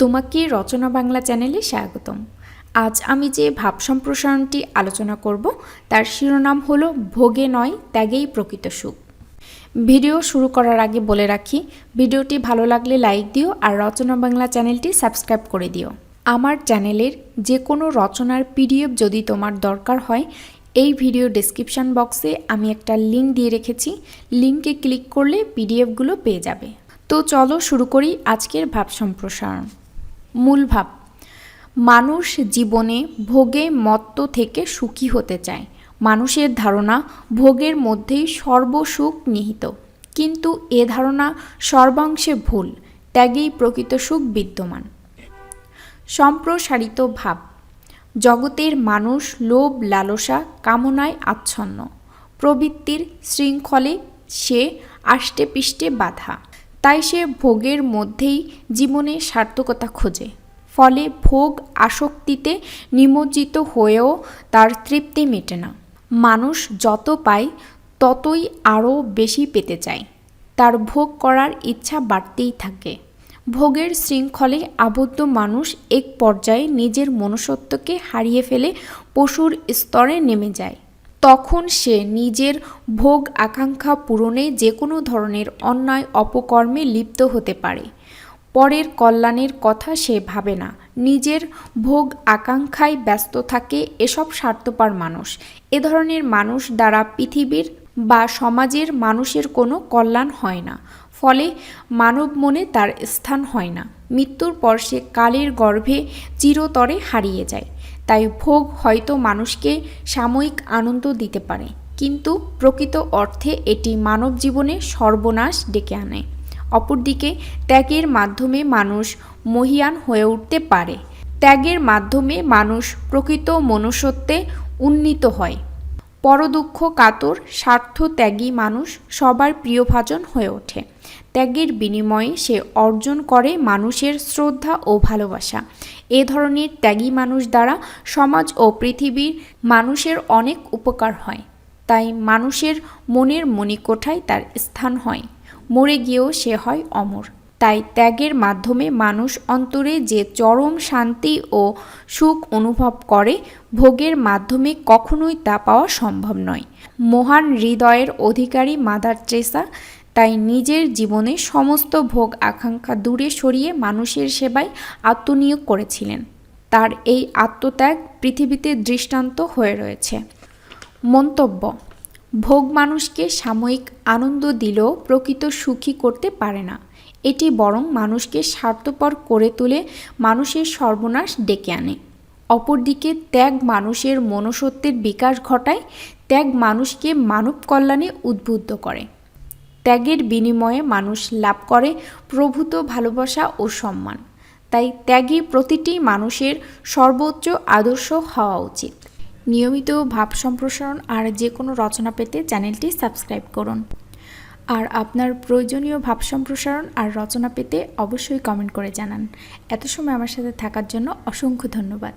তোমাকে রচনা বাংলা চ্যানেলে স্বাগতম। আজ আমি যে ভাব সম্প্রসারণটি আলোচনা করব, তার শিরোনাম হলো ভোগে নয়, ত্যাগেই প্রকৃত সুখ। ভিডিও শুরু করার আগে বলে রাখি, ভিডিওটি ভালো লাগলে লাইক দিও আর রচনা বাংলা চ্যানেলটি সাবস্ক্রাইব করে দিও। আমার চ্যানেলের যে কোনো রচনার পিডিএফ যদি তোমার দরকার হয়, এই ভিডিও ডেসক্রিপশন বক্সে আমি একটা লিঙ্ক দিয়ে রেখেছি। লিঙ্কে ক্লিক করলে পিডিএফগুলো পেয়ে যাবে। তো চলো শুরু করি আজকের ভাব সম্প্রসারণ। মূল ভাব। মানুষ জীবনে ভোগে মত্ত থেকে সুখী হতে চায়। মানুষের ধারণা ভোগের মধ্যেই সর্বসুখ নিহিত। কিন্তু এ ধারণা সর্বাংশে ভুল, ত্যাগেই প্রকৃত সুখ বিদ্যমান। সম্প্রসারিত ভাব। জগতের মানুষ লোভ, লালসা, কামনায় আচ্ছন্ন। প্রবৃত্তির শৃঙ্খলে সে আষ্টে পিষ্টে বাধা। তাই সে ভোগের মধ্যেই জীবনে সার্থকতা খোঁজে। ফলে ভোগ আসক্তিতে নিমজ্জিত হয়েও তার তৃপ্তি মেটে না। মানুষ যত পায়, ততই আরও বেশি পেতে চায়। তার ভোগ করার ইচ্ছা বাড়তেই থাকে। ভোগের শৃঙ্খলে আবদ্ধ মানুষ এক পর্যায়ে নিজের মনুষ্যত্বকে হারিয়ে ফেলে পশুর স্তরে নেমে যায়। তখন সে নিজের ভোগ আকাঙ্ক্ষা পূরণে যে কোনো ধরনের অন্যায় অপকর্মে লিপ্ত হতে পারে। পরের কল্যাণের কথা সে ভাবে না। নিজের ভোগ আকাঙ্ক্ষায় ব্যস্ত থাকে এসব স্বার্থপর মানুষ। এ ধরনের মানুষ দ্বারা পৃথিবীর বা সমাজের মানুষের কোনো কল্যাণ হয় না। ফলে মানব মনে তার স্থান হয় না। মৃত্যুর পর সে কালের গর্ভে চিরতরে হারিয়ে যায়। তাই ভোগ হয়তো মানুষকে সাময়িক আনন্দ দিতে পারে, কিন্তু প্রকৃত অর্থে এটি মানব জীবনে সর্বনাশ ডেকে আনে। অপরদিকে, ত্যাগের মাধ্যমে মানুষ মহিয়ান হয়ে উঠতে পারে। ত্যাগের মাধ্যমে মানুষ প্রকৃত মনুষ্যত্বে উন্নীত হয়। পরদুঃখ, কাতর, স্বার্থ ত্যাগী মানুষ সবার প্রিয়ভাজন হয়ে ওঠে। ত্যাগের বিনিময়ে সে অর্জন করে মানুষের শ্রদ্ধা ও ভালোবাসা। এ ধরনের ত্যাগী মানুষ দ্বারা সমাজ ও পৃথিবীর মানুষের অনেক উপকার হয়। তাই মানুষের মনের মণিকোঠায় তার স্থান হয়। মরে গিয়েও সে হয় অমর। তাই ত্যাগের মাধ্যমে মানুষ অন্তরে যে চরম শান্তি ও সুখ অনুভব করে, ভোগের মাধ্যমে কখনোই তা পাওয়া সম্ভব নয়। মহান হৃদয়ের অধিকারী মাদার চেসা তাই নিজের জীবনে সমস্ত ভোগ আকাঙ্ক্ষা দূরে সরিয়ে মানুষের সেবায় আত্মনিয়োগ করেছিলেন। তার এই আত্মত্যাগ পৃথিবীতে দৃষ্টান্ত হয়ে রয়েছে। মন্তব্য, ভোগ মানুষকে সাময়িক আনন্দ দিলেও প্রকৃত সুখী করতে পারে না। এটি বরং মানুষকে স্বার্থপর করে তুলে মানুষের সর্বনাশ ডেকে আনে। অপরদিকে ত্যাগ মানুষের মনুষ্যত্বের বিকাশ ঘটায়, ত্যাগ মানুষকে মানব কল্যাণে উদ্বুদ্ধ করে। ত্যাগের বিনিময়ে মানুষ লাভ করে প্রভূত ভালোবাসা ও সম্মান। তাই ত্যাগী প্রতিটি মানুষের সর্বোচ্চ আদর্শ হওয়া উচিত। নিয়মিত ভাব সম্প্রসারণ আর যে কোনো রচনা পেতে চ্যানেলটি সাবস্ক্রাইব করুন। আর আপনার প্রয়োজনীয় ভাব সম্প্রসারণ আর রচনা পেতে অবশ্যই কমেন্ট করে জানান। এত সময় আমার সাথে থাকার জন্য অসংখ্য ধন্যবাদ।